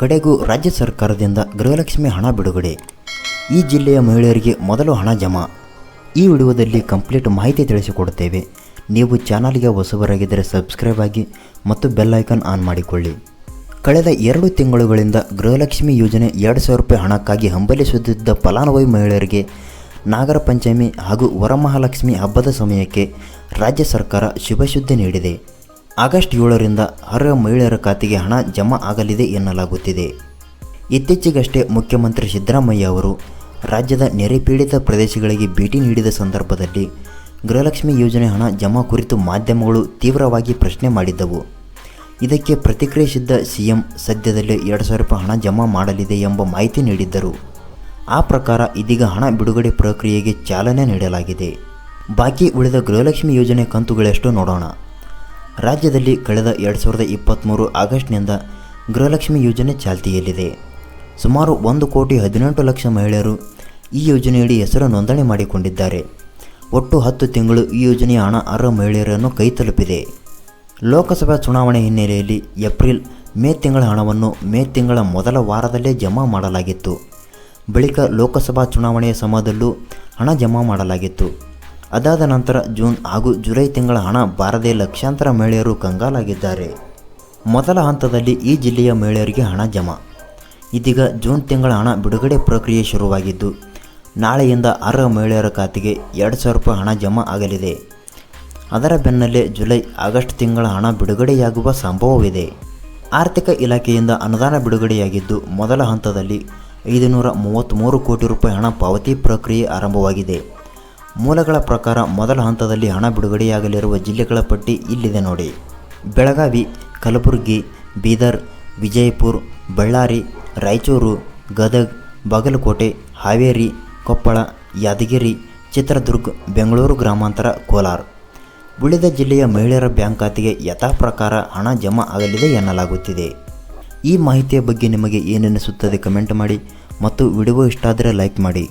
ಕಡೆಗೂ ರಾಜ್ಯ ಸರ್ಕಾರದಿಂದ ಗೃಹಲಕ್ಷ್ಮಿ ಹಣ ಬಿಡುಗಡೆ. ಈ ಜಿಲ್ಲೆಯ ಮಹಿಳೆಯರಿಗೆ ಮೊದಲು ಹಣ ಜಮಾ. ಈ ವಿಡಿಯೋದಲ್ಲಿ ಕಂಪ್ಲೀಟ್ ಮಾಹಿತಿ ತಿಳಿಸಿಕೊಡುತ್ತೇವೆ. ನೀವು ಚಾನಲ್ಗೆ ಹೊಸಬರಾಗಿದ್ದರೆ ಸಬ್ಸ್ಕ್ರೈಬ್ ಆಗಿ ಮತ್ತು ಬೆಲ್ ಐಕಾನ್ ಆನ್ ಮಾಡಿಕೊಳ್ಳಿ. ಕಳೆದ ಎರಡು ತಿಂಗಳುಗಳಿಂದ ಗೃಹಲಕ್ಷ್ಮಿ ಯೋಜನೆ ಎರಡು ಸಾವಿರ ರೂಪಾಯಿ ಹಣಕ್ಕಾಗಿ ಹಂಬಲಿಸುತ್ತಿದ್ದ ಫಲಾನುಭವಿ ಮಹಿಳೆಯರಿಗೆ ನಾಗರ ಪಂಚಮಿ ಹಾಗೂ ವರಮಹಾಲಕ್ಷ್ಮಿ ಹಬ್ಬದ ಸಮಯಕ್ಕೆ ರಾಜ್ಯ ಸರ್ಕಾರ ಶುಭ ನೀಡಿದೆ. ಆಗಸ್ಟ್ ಏಳರಿಂದ ಅರ್ಹ ಮಹಿಳೆಯರ ಖಾತೆಗೆ ಹಣ ಜಮಾ ಆಗಲಿದೆ ಎನ್ನಲಾಗುತ್ತಿದೆ. ಇತ್ತೀಚೆಗಷ್ಟೇ ಮುಖ್ಯಮಂತ್ರಿ ಸಿದ್ದರಾಮಯ್ಯ ಅವರು ರಾಜ್ಯದ ನೆರೆ ಪೀಡಿತ ಪ್ರದೇಶಗಳಿಗೆ ಭೇಟಿ ನೀಡಿದ ಸಂದರ್ಭದಲ್ಲಿ ಗೃಹಲಕ್ಷ್ಮಿ ಯೋಜನೆ ಹಣ ಜಮಾ ಕುರಿತು ಮಾಧ್ಯಮಗಳು ತೀವ್ರವಾಗಿ ಪ್ರಶ್ನೆ ಮಾಡಿದ್ದವು. ಇದಕ್ಕೆ ಪ್ರತಿಕ್ರಿಯಿಸಿದ್ದ ಸಿಎಂ, ಸದ್ಯದಲ್ಲೇ ಎರಡು ಸಾವಿರ ರೂಪಾಯಿ ಹಣ ಜಮಾ ಮಾಡಲಿದೆ ಎಂಬ ಮಾಹಿತಿ ನೀಡಿದ್ದರು. ಆ ಪ್ರಕಾರ ಇದೀಗ ಹಣ ಬಿಡುಗಡೆ ಪ್ರಕ್ರಿಯೆಗೆ ಚಾಲನೆ ನೀಡಲಾಗಿದೆ. ಬಾಕಿ ಉಳಿದ ಗೃಹಲಕ್ಷ್ಮಿ ಯೋಜನೆ ಕಂತುಗಳೆಷ್ಟು ನೋಡೋಣ. ರಾಜ್ಯದಲ್ಲಿ ಕಳೆದ ಎರಡು ಸಾವಿರದ ಇಪ್ಪತ್ತ್ಮೂರು ಆಗಸ್ಟ್ನಿಂದ ಗೃಹಲಕ್ಷ್ಮಿ ಯೋಜನೆ ಚಾಲ್ತಿಯಲ್ಲಿದೆ. ಸುಮಾರು ಒಂದು ಕೋಟಿ ಹದಿನೆಂಟು ಲಕ್ಷ ಮಹಿಳೆಯರು ಈ ಯೋಜನೆಯಡಿ ಹೆಸರು ನೋಂದಣಿ ಮಾಡಿಕೊಂಡಿದ್ದಾರೆ. ಒಟ್ಟು ಹತ್ತು ತಿಂಗಳು ಈ ಯೋಜನೆಯ ಹಣ ಅರ್ಹ ಮಹಿಳೆಯರನ್ನು ಕೈ ತಲುಪಿದೆ. ಲೋಕಸಭಾ ಚುನಾವಣೆ ಹಿನ್ನೆಲೆಯಲ್ಲಿ ಏಪ್ರಿಲ್ ಮೇ ತಿಂಗಳ ಹಣವನ್ನು ಮೇ ತಿಂಗಳ ಮೊದಲ ವಾರದಲ್ಲೇ ಜಮಾ ಮಾಡಲಾಗಿತ್ತು. ಬಳಿಕ ಲೋಕಸಭಾ ಚುನಾವಣೆಯ ಸಮಯದಲ್ಲೂ ಹಣ ಜಮಾ ಮಾಡಲಾಗಿತ್ತು. ಅದಾದ ನಂತರ ಜೂನ್ ಹಾಗೂ ಜುಲೈ ತಿಂಗಳ ಹಣ ಬಾರದೆ ಲಕ್ಷಾಂತರ ಮಹಿಳೆಯರು ಕಂಗಾಲಾಗಿದ್ದಾರೆ. ಮೊದಲ ಹಂತದಲ್ಲಿ ಈ ಜಿಲ್ಲೆಯ ಮಹಿಳೆಯರಿಗೆ ಹಣ ಜಮಾ. ಇದೀಗ ಜೂನ್ ತಿಂಗಳ ಹಣ ಬಿಡುಗಡೆ ಪ್ರಕ್ರಿಯೆ ಶುರುವಾಗಿದ್ದು, ನಾಳೆಯಿಂದ ಅರ್ಹ ಮಹಿಳೆಯರ ಖಾತೆಗೆ ಎರಡು ಸಾವಿರ ರೂಪಾಯಿ ಹಣ ಜಮಾ ಆಗಲಿದೆ. ಅದರ ಬೆನ್ನಲ್ಲೇ ಜುಲೈ ಆಗಸ್ಟ್ ತಿಂಗಳ ಹಣ ಬಿಡುಗಡೆಯಾಗುವ ಸಂಭವವಿದೆ. ಆರ್ಥಿಕ ಇಲಾಖೆಯಿಂದ ಅನುದಾನ ಬಿಡುಗಡೆಯಾಗಿದ್ದು, ಮೊದಲ ಹಂತದಲ್ಲಿ ಐದುನೂರ ಮೂವತ್ತ್ಮೂರು ಕೋಟಿ ರೂಪಾಯಿ ಹಣ ಪಾವತಿ ಪ್ರಕ್ರಿಯೆ ಆರಂಭವಾಗಿದೆ. ಮೂಲಗಳ ಪ್ರಕಾರ ಮೊದಲ ಹಂತದಲ್ಲಿ ಹಣ ಬಿಡುಗಡೆಯಾಗಲಿರುವ ಜಿಲ್ಲೆಗಳ ಪಟ್ಟಿ ಇಲ್ಲಿದೆ ನೋಡಿ. ಬೆಳಗಾವಿ, ಕಲಬುರಗಿ, ಬೀದರ್, ವಿಜಯಪುರ, ಬಳ್ಳಾರಿ, ರಾಯಚೂರು, ಗದಗ್, ಬಾಗಲಕೋಟೆ, ಹಾವೇರಿ, ಕೊಪ್ಪಳ, ಯಾದಗಿರಿ, ಚಿತ್ರದುರ್ಗ, ಬೆಂಗಳೂರು ಗ್ರಾಮಾಂತರ, ಕೋಲಾರ. ಉಳಿದ ಜಿಲ್ಲೆಯ ಮಹಿಳೆಯರ ಬ್ಯಾಂಕ್ ಖಾತೆಗೆ ಯಥಾ ಪ್ರಕಾರ ಹಣ ಜಮಾ ಆಗಲಿದೆ ಎನ್ನಲಾಗುತ್ತಿದೆ. ಈ ಮಾಹಿತಿಯ ಬಗ್ಗೆ ನಿಮಗೆ ಏನೆನಿಸುತ್ತದೆ ಕಮೆಂಟ್ ಮಾಡಿ ಮತ್ತು ವಿಡಿಯೋ ಇಷ್ಟ ಆದರೆ ಲೈಕ್ ಮಾಡಿ.